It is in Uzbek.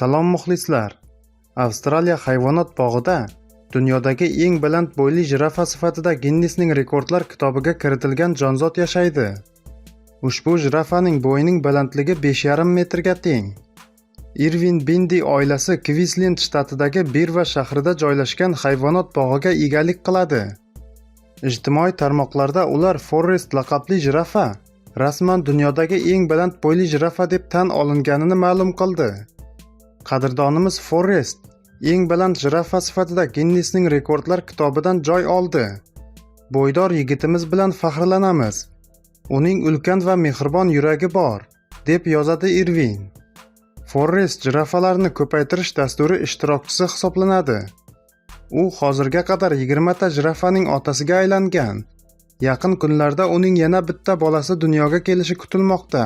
Salom muxlislar. Avstraliya hayvonot bog'ida dunyodagi eng baland bo'yli jirafa sifatida Ginnesning rekordlar kitobiga kiritilgan jonzot yashaydi. Ushbu jirafaning bo'yining balandligi 5,5 metrga teng. Irvin Bindi oilasi Queensland shtatidagi Birva shahrida joylashgan hayvonot bog'iga egalik qiladi. Ijtimoiy tarmoqlarda ular Forrest laqabli jirafa rasman dunyodagi eng baland bo'yli jirafa deb tan olinganini ma'lum qildi. Qadrdonimiz Forrest eng baland jirafa sifatida Ginnesning rekordlar kitobidan joy oldi. Bo'ydor yigitimiz bilan faxrlanamiz. Uning ulkan va mehribon yuragi bor, deb yozadi Irvin. Forrest jirafalarni ko'paytirish dasturi ishtirokchisi hisoblanadi. U hozirga qadar 20 ta jirafaning otasiga aylangan. Yaqin kunlarda uning yana bitta bolasi dunyoga kelishi kutilmoqda.